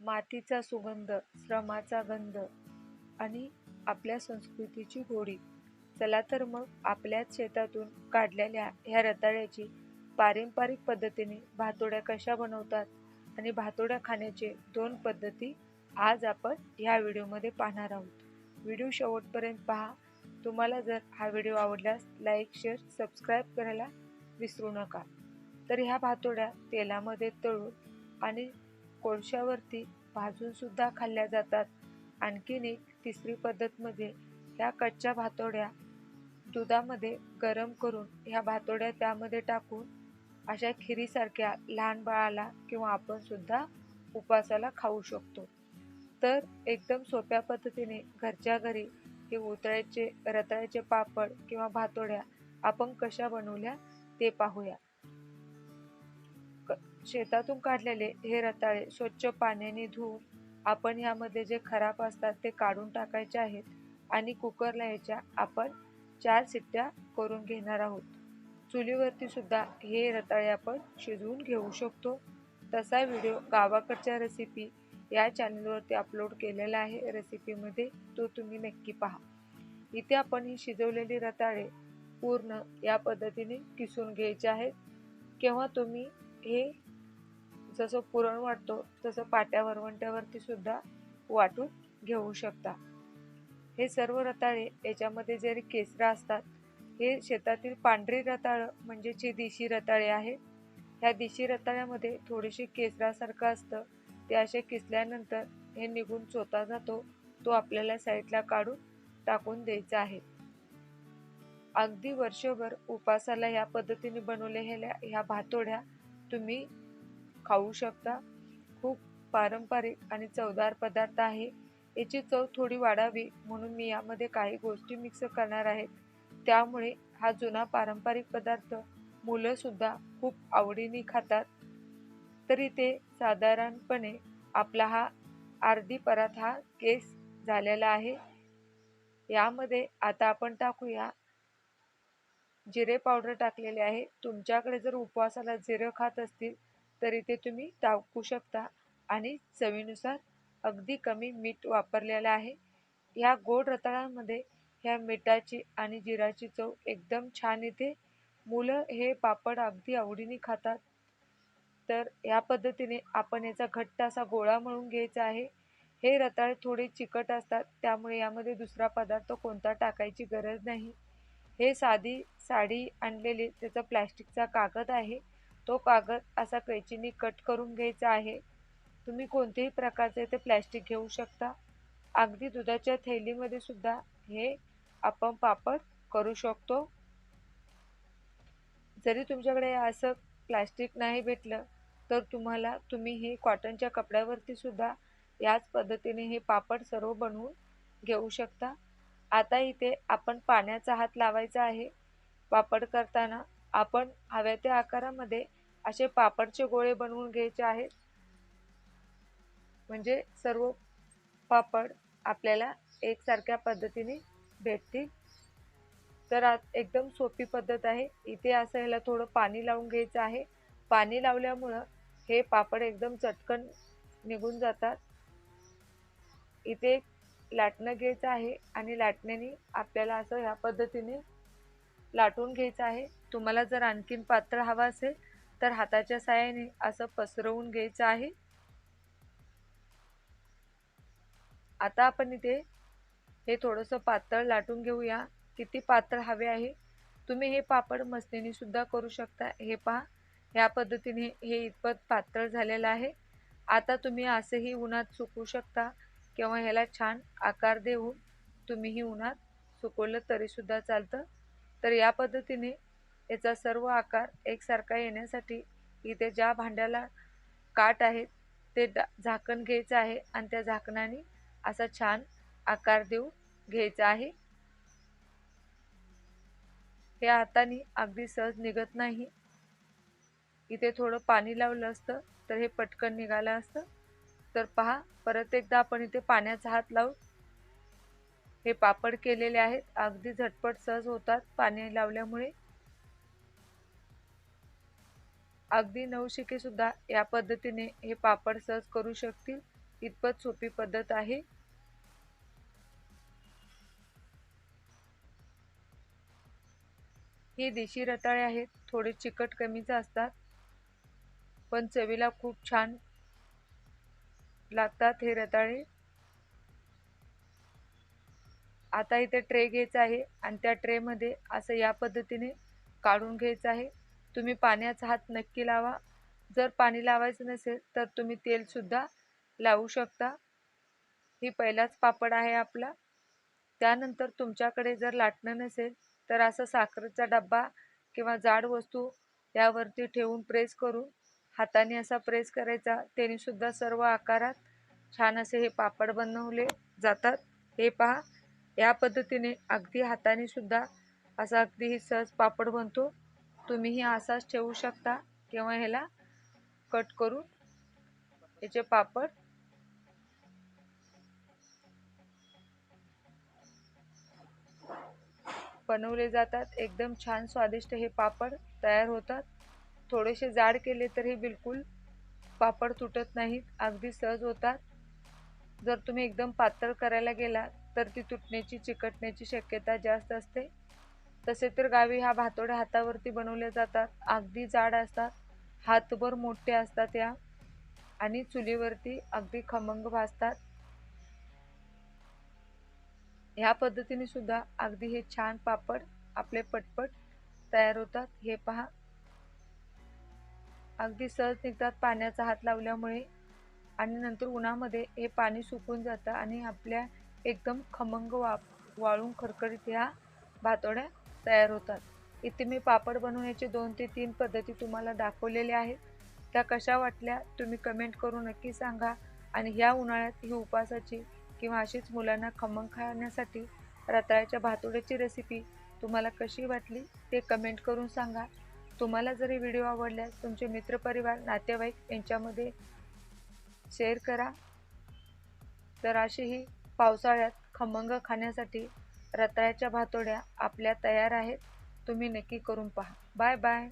मातीचा सुगंध श्रमाचा गंध आणि आपल्या संस्कृतीची गोडी चला तर मग आपल्याच शेतातून काढलेल्या ह्या रताळ्याची पारंपरिक पद्धतीने भातोड्या कशा बनवतात आणि भातोड्या खाण्याचे दोन पद्धती आज आपण ह्या व्हिडिओमध्ये पाहणार आहोत. व्हिडिओ शेवटपर्यंत पहा. तुम्हाला जर हा व्हिडिओ आवडल्यास लाईक शेअर सबस्क्राईब करायला विसरू नका. तर ह्या भातोड्या तेलामध्ये तळून आणि कोळशावरती भाजूनसुद्धा खाल्ल्या जातात. आणखीन एक तिसरी पद्धत म्हणजे ह्या कच्च्या भातोड्या दुधामध्ये गरम करून ह्या भातोड्या त्यामध्ये टाकून अशा खिरीसारख्या लहान बाळाला किंवा आपण सुद्धा उपासाला खाऊ शकतो. तर एकदम सोप्या पद्धतीने घरच्या घरी हे उतळ्याचे रताळ्याचे पापड किंवा भातोड्या आपण कशा बनवल्या ते पाहूया. शेतातून काढलेले हे रताळे स्वच्छ पाण्याने धुवून आपण यामध्ये जे खराब असतात ते काढून टाकायचे आहेत आणि कुकरला याच्या आपण चार सिट्ट्या करून घेणार आहोत. चुलीवरती सुद्धा हे रताळे आपण शिजवून घेऊ शकतो. तसा व्हिडिओ गावाकडच्या रेसिपी या चॅनलवरती अपलोड केलेला आहे. रेसिपीमध्ये तो तुम्ही नक्की पहा. इथे आपण ही शिजवलेली रताळे पूर्ण या पद्धतीने किसून घ्यायचे आहेत. केव्हा तुम्ही हे जसं पुरण वाटतो तसं पाट्या वरवंट्यावरती सुद्धा वाटून घेऊ शकता. हे सर्व रताळे याच्यामध्ये जरी केसरा असतात हे शेतातील पांढरी रताळं म्हणजे जे देशी रताळे आहे ह्या देशी रताळ्यामध्ये थोडीशी केसरासारखं असतं ते असे किसल्यानंतर हे निघून चोता जातो तो आपल्याला साईडला काढून टाकून द्यायचा आहे. अगदी वर्षभर उपासाला ह्या पद्धतीने बनवलेल्या ह्या भातोड्या तुम्ही खाऊ शकता. खूप पारंपरिक आणि चवदार पदार्थ आहे. याची चव थोडी वाढावी म्हणून मी यामध्ये काही गोष्टी मिक्स करणार आहेत त्यामुळे हा जुना पारंपरिक पदार्थ मुलंसुद्धा खूप आवडीने खातात. तर इथे साधारणपणे आपला हा अर्धी परात हा केस झालेला आहे. यामध्ये आता आपण टाकूया जिरे पावडर टाकलेले आहे. तुमच्याकडे जर उपवासाला जिरं खात असतील तरी ते तुम्ही टाकू शकता. आणि चवीनुसार अगदी कमी मीठ वापरलेलं आहे. ह्या गोड रताळ्यांमध्ये ह्या मिठाची आणि जिराची चव एकदम छान येते. मुलं हे पापड अगदी आवडीने खातात. तर या पद्धतीने आपण याचा घट्ट असा गोळा मळून घ्यायचा आहे. हे रताळे थोडे चिकट असतात त्यामुळे यामध्ये दुसरा पदार्थ कोणता टाकायची गरज नाही. हे साधी साडी आणलेली त्याचा प्लॅस्टिकचा कागद आहे. तो कागद असा कैचीने कट करून घ्यायचा आहे. तुम्ही कोणत्याही प्रकारचे ते प्लॅस्टिक घेऊ शकता. अगदी दुधाच्या थैलीमध्ये सुद्धा हे आपण पापड करू शकतो. जरी तुमच्याकडे असं प्लॅस्टिक नाही भेटलं तर तुम्हाला तुम्ही हे कॉटनच्या कपड्यावरती सुद्धा याच पद्धतीने हे पापड सर्व बनवून घेऊ शकता. आता इथे आपण पाण्याचा हात लावायचा आहे. पापड करताना आपण हव्या त्या आकारामध्ये असे पापडचे गोळे बनवून घ्यायचे आहेत. म्हणजे सर्व पापड आपल्याला एकसारख्या पद्धतीने भेटतील. तर आज एकदम सोपी पद्धत आहे. इथे असं ह्याला थोडं पाणी लावून घ्यायचं आहे. पाणी लावल्यामुळं हे पापड एकदम चटकन निघून जातात. इथे लाटणं घ्यायचं आहे आणि लाटण्याने आपल्याला असं ह्या पद्धतीने लाटून घ्यायचं आहे. तुम्हाला जर आणखीन पात्र हवा असेल तर हाताच्या साह्याने असं पसरवून घ्यायचं आहे. आता आपण इथे हे थोडंसं पातळ लाटून घेऊया. किती पातळ हवे आहे. तुम्ही हे पापड मस्तीने सुद्धा करू शकता. हे पहा ह्या पद्धतीने हे इतपत पातळ झालेलं आहे. आता तुम्ही असंही उन्हात सुकवू शकता किंवा ह्याला छान आकार देऊन तुम्हीही उन्हात सुकवलं तरीसुद्धा चालतं. तर या पद्धतीने याचा सर्व आकार एकसारखा येण्यासाठी इथे ज्या भांड्याला काट आहेत ते झाकण घ्यायचं आहे आणि त्या झाकणाने असा छान आकार देऊ घ्यायचा आहे. हे हाताने अगदी सहज निघत नाही. इथे थोडं पाणी लावलं असतं तर हे पटकन निघालं असतं. तर पहा परत एकदा आपण इथे पाण्याचा हात लावू हे पापड केलेले आहेत. अगदी झटपट सहज होतात पाणी लावल्यामुळे. अगदी नवशिके सुद्धा या पद्धतीने हे पापड सहज करू शकतील. इतपत सोपी पद्धत आहे. ही देशी रताळे आहेत. थोडे चिकट कमीच असतात. पण चवीला खूप छान लागतात हे रताळे. आता इथे ट्रे घ्यायचा आहे आणि त्या ट्रेमध्ये असं या पद्धतीने काढून घ्यायचं आहे. तुम्ही पाण्याचा हात नक्की लावा. जर पाणी लावायचं नसेल तर तुम्ही तेलसुद्धा लावू शकता. ही पहिलाच पापड आहे आपला. त्यानंतर तुमच्याकडे जर लाटणं नसेल तर असं साखरेचा डब्बा किंवा जाड वस्तू यावरती ठेवून प्रेस करून हाताने असा प्रेस करायचा. त्यानेसुद्धा सर्व आकारात छान असे हे पापड बनवले जातात. हे पहा या पद्धतीने अगदी हाताने सुद्धा असा अगदी ही सहज पापड बनतो. तुम्हीही असाच ठेवू शकता. किंवा ह्याला कट करून याचे पापड बनवले जातात. एकदम छान स्वादिष्ट हे पापड तयार होतात. थोडेसे जाड केले तर हे बिलकुल पापड तुटत नाहीत. अगदी सहज होतात. जर तुम्ही एकदम पातळ करायला गेला तर ती तुटण्याची चिकटण्याची शक्यता जास्त असते. तसे तर गावी हा भातोड्या हातावरती बनवले जातात. अगदी जाड असतात. हातभर मोठे असतात या. आणि चुलीवरती अगदी खमंग भाजतात. ह्या पद्धतीने सुद्धा अगदी हे छान पापड आपले पटपट तयार होतात. हे पहा. अगदी सहज निघतात पाण्याचा हात लावल्यामुळे. आणि नंतर उन्हामध्ये हे पाणी सुकून जातं आणि आपल्या एकदम खमंग वा वाळून खरखरीत ह्या भातोड्या तयार होतात. इथे मी पापड बनवण्याचे दोन ते तीन पद्धती तुम्हाला दाखवलेल्या आहेत. त्या कशा वाटल्या तुम्ही कमेंट करून नक्की सांगा. आणि ह्या उन्हाळ्यात ही उपासाची किंवा अशीच मुलांना खमंग खाण्यासाठी रताळ्याच्या भातोड्याची रेसिपी तुम्हाला कशी वाटली ते कमेंट करून सांगा. तुम्हाला जरी व्हिडिओ आवडल्यास तुमचे मित्रपरिवार नातेवाईक यांच्यामध्ये शेअर करा. तर अशी ही पावसाळ्यात खमंग खाण्यासाठी रताळ्याच्या भातोड्या आपल्या तयार आहेत. तुम्ही नक्की करून पहा. Bye bye.